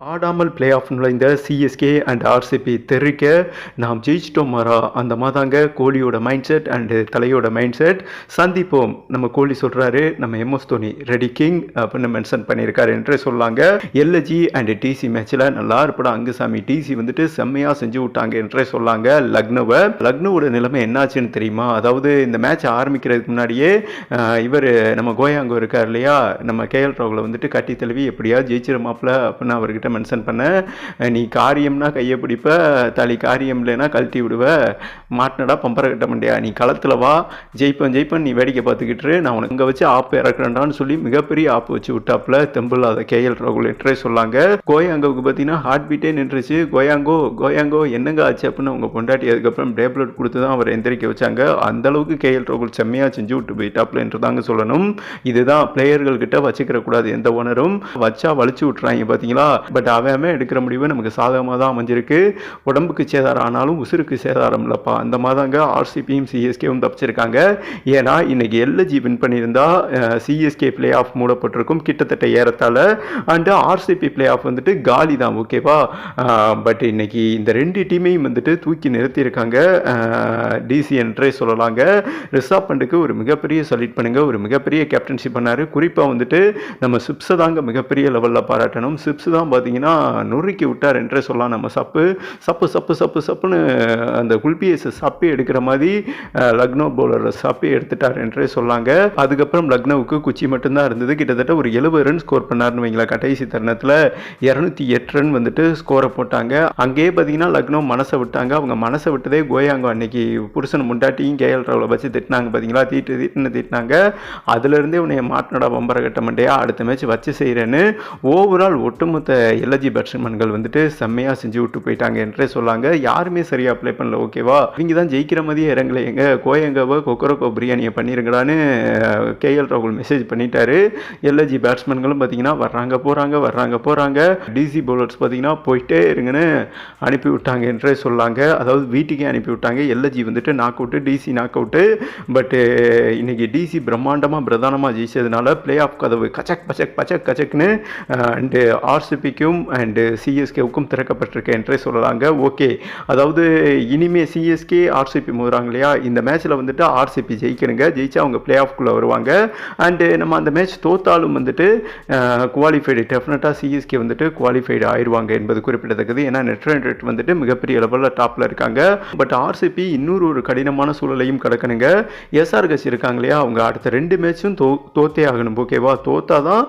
ஆடாமல் play off நுழைந்த CSK and RCB தெருக்க நாம் ஜெயிச்சிட்டோம் மாறா? அந்த மாதாங்க கோலியோட மைண்ட் செட் அண்டு தலையோட மைண்ட் செட் சந்திப்போம். நம்ம கோலி சொல்கிறாரு நம்ம எம்எஸ் தோனி ரெடி கிங் அப்படின்னு மென்ஷன் பண்ணியிருக்காரு என்று சொல்லாங்க. எல்ஜி அண்ட் டிசி மேட்ச்சில் நல்லா இருப்படா. அங்குசாமி டிசி வந்துட்டு செம்மையாக செஞ்சு விட்டாங்க என்றே சொல்லாங்க. லக்னோவை லக்னோவோட நிலைமை என்னாச்சுன்னு தெரியுமா? அதாவது இந்த மேட்ச் ஆரம்பிக்கிறதுக்கு முன்னாடியே இவர் நம்ம கோயாங்கோ இருக்கார் இல்லையா? நம்ம கேஎல் ராகுல வந்துட்டு கட்டி தழுவி எப்படியா ஜெயிச்சிருமாப்ல அப்படின்னு அவர்கிட்ட மென்ஷன் பண்ண நீ காரியம்னா கையை பிடிப்ப தளி காரியம் இல்லைன்னா கழட்டி விடுவ மாட்டினடா பம்பரை கட்ட மாட்டியா நீ களத்தில் வா ஜெயிப்பன் ஜெயிப்பன் நீ வேடிக்கை பார்த்துக்கிட்டு நான் உனக்கு இங்கே வச்சு ஆப்பு இறக்குறேன்டான்னு சொல்லி மிகப்பெரிய ஆப்பு வச்சு விட்டாப்புல தெம்பில்லாத கேஎல் ராகுல் சொல்லாங்க. கோயாங்கோவுக்கு பார்த்தீங்கன்னா ஹார்ட் பீட்டே நின்றுச்சு. கோயாங்கோ கோயாங்கோ என்னங்க ஆச்சு அப்படின்னு அவங்க பொண்டாட்டி அதுக்கப்புறம் டேப்லெட் கொடுத்து தான் அவர் எந்திரிக்க வச்சாங்க. அந்த அளவுக்கு கேஎல் ரகுல் செம்மையாக செஞ்சு விட்டு போயிட்டாப்புல என்று தாங்க சொல்லணும். இதுதான் பிளேயர்கள் கிட்ட வச்சுக்கிற கூடாது எந்த ஓனரும் வச்சா வலிச்சு விட்டுறாங்க பார்த்தீங்களா? பட் அவன் எடுக்கிற முடிவு நமக்கு சாதகமாக தான் அமைஞ்சிருக்கு. உடம்புக்கு சேதாரம் ஆனாலும் உசுருக்கு சேதாரம் இல்லைப்பா. அந்த மாதாங்க ஆர்சிபியும் சிஎஸ்கேவும் தப்பிச்சிருக்காங்க. ஏன்னா இன்றைக்கி எல்ஜி வின் பண்ணியிருந்தா சிஎஸ்கே பிளே ஆஃப் மூடப்பட்டிருக்கும் கிட்டத்தட்ட ஏறத்தால் அண்டு ஆர்சிபி பிளே ஆஃப் வந்துட்டு காலி தான் ஓகேவா பட் இன்னைக்கு இந்த ரெண்டு டீமையும் வந்துட்டு தூக்கி நிறுத்தியிருக்காங்க. டிசி என்றே சொல்லலாங்க. ரிஷப் பண்டுக்கு ஒரு மிகப்பெரிய சல்யூட் பண்ணுங்க. ஒரு மிகப்பெரிய கேப்டன்ஷிப் பண்ணார். குறிப்பாக வந்துட்டு நம்ம சிப்ஸை தாங்க மிகப்பெரிய லெவலில் பாராட்டணும். சிப்ஸ் தான் பார்த்து நொறுக்கி விட்டார் என்றே சொல்லலாம். நம்ம சப்பு சப்பு சப்பு சப்பு சப்புன்னு அந்த குல்பிஎஸ் சப்பி எடுக்கிற மாதிரி லக்னோ பவுலர் சப்பி எடுத்துட்டார் என்றே சொல்லாங்க. அதுக்கப்புறம் லக்னோவுக்கு குச்சி மட்டும்தான் இருந்தது. கிட்டத்தட்ட ஒரு எழுபது ரன் ஸ்கோர் பண்ணார்னு வைங்களா கடைசி தருணத்தில். இரநூத்தி எட்டு ரன் வந்துட்டு ஸ்கோரை போட்டாங்க. அங்கேயே பார்த்தீங்கன்னா லக்னோ மனசை விட்டாங்க. அவங்க மனசை விட்டதே கோயாங்கோ அன்னைக்கு புருஷன் முண்டாட்டியும் கேஎல் ராவில் வச்சு திட்டினாங்க பார்த்தீங்களா? தீட்டு தீட்டுன்னு திட்டினாங்க. அதுலேருந்தே உன்னை மாட்டினடா பம்பரை கட்ட மாட்டேயா அடுத்த மேட்ச் வச்சு செய்கிறேன்னு ஓவரால் ஒட்டுமொத்த எல்ஜி பேட்ஸ்மேன்கள் வந்துட்டு செம்மையாக செஞ்சு விட்டு போயிட்டாங்க என்றே சொல்லாங்க. யாருமே சரியாக ப்ளே பண்ணல ஓகேவா இவங்க தான் ஜெயிக்கிற மாதிரியே இறங்கல. எங்க கோயங்காவை கொக்கரக்கோ பிரியாணியை பண்ணிருங்கடான்னு கேஎல் ராகுல் மெசேஜ் பண்ணிட்டாரு. எல்ஜி பேட்ஸ்மேன்களும் பார்த்தீங்கன்னா வர்றாங்க போகிறாங்க வர்றாங்க போகிறாங்க டிசி பவுலர்ஸ் பார்த்தீங்கன்னா போயிட்டே இருங்கன்னு அனுப்பி விட்டாங்க என்றே சொல்லாங்க. அதாவது வீட்டுக்கே அனுப்பி விட்டாங்க. எல்ஜி வந்துட்டு knock out DC knock out பட்டு இன்னைக்கு டிசி பிரம்மாண்டமாக பிரதானமாக ஜெயிச்சதுனால பிளே ஆஃப் கதவு கச்சக் பச்சக் பச்சக் கச்சக்னு அண்டு ஆர்சிபிக்கும் அண்டு சிஎஸ்கேவுக்கும் திறக்கப்பட்டிருக்கு என்றே சொல்லலாங்க. ஓகே அதாவது இனிமே சிஎஸ்கே ஆர்சிபி மோதுறாங்க இல்லையா? இந்த மேட்ச்சில் வந்துட்டு ஆர்சிபி ஜெயிக்கணுங்க. ஜெயிச்சா அவங்க பிளே ஆஃப்குள்ளே வருவாங்க. அண்டு நம்ம அந்த மேட்ச் தோத்தாலும் வந்துட்டு குவாலிஃபைடு டெஃபினட்டாக சிஎஸ்கே வந்துட்டு குவாலிஃபைடு ஆயிடுவாங்க என்பது குறிப்பிடத்தக்கது. ஏன்னா நெட் ரன் ரேட் வந்துட்டு மிகப்பெரிய லெவலில் டாப்பில் இருக்காங்க. பட் ஆர்சிபி இன்னொரு ஒரு கடினமான சூழலையும் கடக்கணுங்க. எஸ்ஆர்கஸ் இருக்காங்க இல்லையா? அவங்க அடுத்த ரெண்டு மேட்சும் தோ தோத்தே ஆகணும். ஓகேவா தோத்தா தான்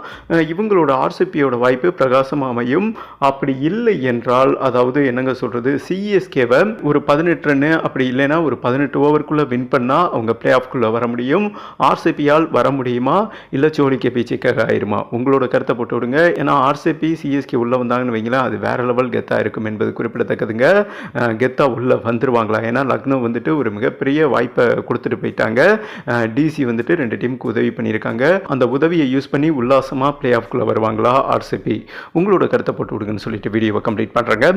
இவங்களோட ஆர்சிபியோட வாய்ப்பு பிரகாசமாக அமையும். அப்படி இல்லை என்றால் அதாவது என்னங்க சொல்கிறது சிஎஸ்கேவை ஒரு பதினெட்டு ரன்னு அப்படி இல்லைன்னா ஒரு பதினெட்டு ஓவருக்குள்ளே வின் பண்ணால் அவங்க பிளே ஆஃப்குள்ளே வர முடியும். ஆர்சிபியால் வர முடியுமா? இல்லை சோழிக்க பீச்சுக்காக ஆயிருமா? உங்களோட கருத்தை போட்டு விடுங்க. ஏன்னா ஆர்சிபி சிஎஸ்கே உள்ளே வந்தாங்கன்னு வைங்களேன் அது வேற லெவல் கெத்தாக இருக்கும் என்பது குறிப்பிடத்தக்கதுங்க. கெத்தாக உள்ளே வந்துருவாங்களா? ஏன்னா லக்னோ வந்துட்டு ஒரு மிகப்பெரிய வாய்ப்பை கொடுத்துட்டு போயிட்டாங்க. டிசி வந்துட்டு ரெண்டு டீமுக்கு உதவி பண்ணியிருக்காங்க. அந்த உதவியை யூஸ் பண்ணி உல்லாசமாக பிளே ஆஃப்குள்ளே வருவாங்களா? ஆர்சிபி உங்களோட கருத்தை போட்டு விடுங்கன்னு சொல்லிட்டு வீடியோவை கம்ப்ளீட் பண்ணுறேங்க